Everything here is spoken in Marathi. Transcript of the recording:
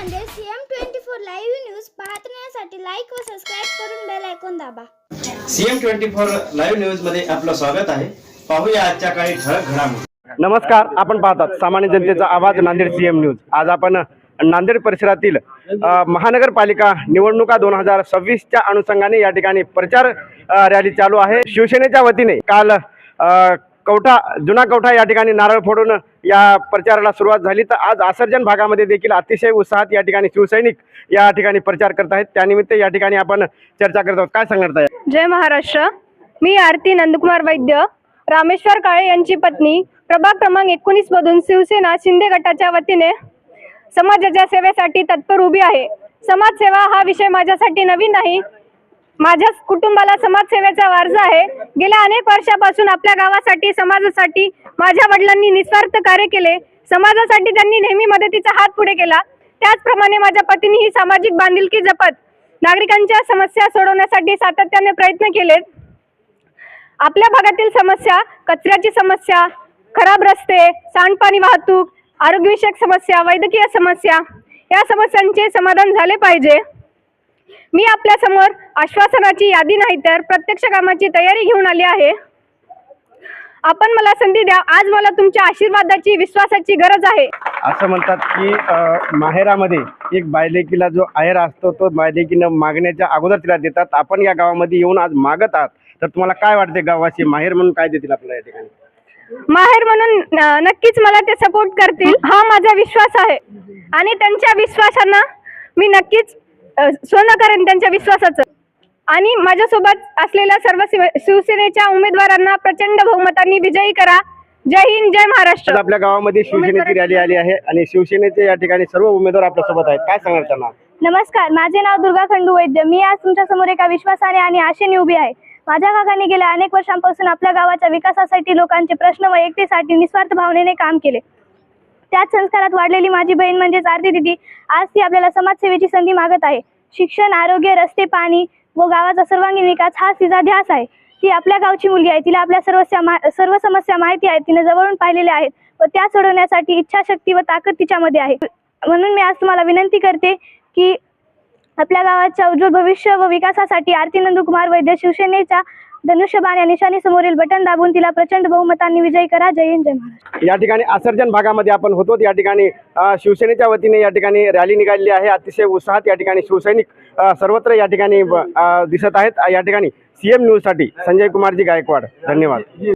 Nanded CM twenty four live news पाहण्यासाठी लाईक व सबस्क्राईब करून बेल ऐकून दाबा. सीएम ट्वेंटी फोर लाईव्ह न्यूजमध्ये आपलं स्वागत आहे. पाहूया आजच्या काही ठळक घडामोडी. नमस्कार आपण पाहतात सामान्य जनतेचा आवाज नांदेड सीएम न्यूज. आज आपण नांदेड परिसरातील अ, महानगरपालिका निवडणुका दोन हजार सव्वीसच्या अनुषंगाने या ठिकाणी प्रचार अ, रॅली चालू आहे. शिवसेनेच्या वतीने काल अ, कवठा जुना कवठा या ठिकाणी नारळ फोडून या प्रचाराला सुरुवात झाली. तर आज आसर्जन भागामध्ये देखील अतिशय उत्साहात या ठिकाणी शिवसैनिक या ठिकाणी प्रचार करत आहेत. त्यानिमित्त या ठिकाणी आपण चर्चा करत आहोत. काय सांगणार आहे जय महाराष्ट्र. मी आरती नंदकुमार वैद्य. रामेश्वर काळे यांची पत्नी. प्रभाग क्रमांक एकोणीस मधून शिवसेना शिंदे गटाच्या वतीने समाजाच्या सेवेसाठी तत्पर उभी आहे. समाजसेवा हा विषय माझ्यासाठी नवीन नाही. माझ्या कुटुंबाला समाजसेवेचा वारसा आहे. गेल्या अनेक वर्षापासून आपल्या गावासाठी समाजासाठी माझ्या वडिलांनी निस्वार्थ कार्य केले. समाजासाठी त्यांनी नेहमी मदतीचा हात पुढे केला. त्याचप्रमाणे माझ्या पतीने ही सामाजिक बांधिलकी जपत नागरिकांच्या समस्या सोडवण्यासाठी सातत्याने प्रयत्न केलेत. आपल्या भागातील समस्या कचऱ्याची समस्या खराब रस्ते सांडपाणी वाहतूक आरोग्यविषयक समस्या वैद्यकीय समस्या या समस्यांचे समाधान झाले पाहिजे. मी आपल्यासमोर आश्वासनाची यादी नाही तर प्रत्यक्ष कामाची तयारी घेऊन आली आहे. आपण मला संधी द्या. आज मला तुमच्या आशीर्वादाची विश्वासाची गरज आहे. असं म्हणतात की माहेरामध्ये एक बायलेकीला जो आहेर असतो तो बायलेकीनं मागण्याच्या अगोदर तिला देतात. आपण या गावामध्ये येऊन आज मागत आहात. तर तुम्हाला काय वाटते गावाची माहेर म्हणून काय देतील आपल्याला या ठिकाणी? माहेर म्हणून नक्कीच मला ते सपोर्ट करतील. हा माझा विश्वास आहे. आणि त्यांच्या विश्वासांना मी नक्कीच सोनं करेन त्यांच्या विश्वासाचं. आणि माझ्यासोबत असलेल्या सर्व शिव- शिवसेनेच्या उमेदवारांना प्रचंड बहुमतांनी विजयी करा. जय हिंद जय आज महाराष्ट्र आपल्या गावामध्ये शिवसेनेची रॅली आली आहे आणि शिवसेनेचे या ठिकाणी सर्व उमेदवार आपल्यासोबत आहेत. काय सांगणार त्यांना? नमस्कार माझे नाव दुर्गा खंडू वैद्य. मी आज तुमच्यासमोर एका विश्वासाने आणि आशेने उभी आहे. माझ्या काकांनी गेल्या अनेक वर्षांपासून आपल्या गावाच्या विकासासाठी लोकांचे प्रश्न व एकतेसाठी निस्वार्थ भावनेने काम केले. त्याच संस्कारात वाढलेली माझी बहीण म्हणजेच आरती दिदी आज ती आपल्याला समाजसेवेची संधी मागत आहे. शिक्षण आरोग्य रस्ते पाणी व गावाचा सर्वांगीण विकास हा तिचा ध्यास आहे. ती आपल्या गावची मुलगी आहे. तिला आपल्या सर्व मा- सर्व समस्या माहिती आहेत. तिने जवळून पाहिलेल्या आहेत व त्या सोडवण्यासाठी इच्छाशक्ती व ताकद तिच्यामध्ये आहे. म्हणून मी आज तुम्हाला विनंती करते की आपल्या गावाच्या उज्ज्वल भविष्य व विकासासाठी आरती नंदकुमार वैद्य शिवसेनेच्या धनुष्यबाण या निशाणी समोरील बटन दाबून तिला प्रचंड बहुमतांनी विजयी करा. जय हिंद जय महाराष्ट्र. या ठिकाणी आसर्जन भागामध्ये आपण होतो. या ठिकाणी शिवसेनेच्या वतीने या ठिकाणी रॅली निघालेली आहे. अतिशय उत्साहात या ठिकाणी शिवसैनिक सर्वत्र या ठिकाणी दिसत आहेत. या ठिकाणी सीएम न्यूजसाठी संजय कुमारजी गायकवाड. धन्यवाद.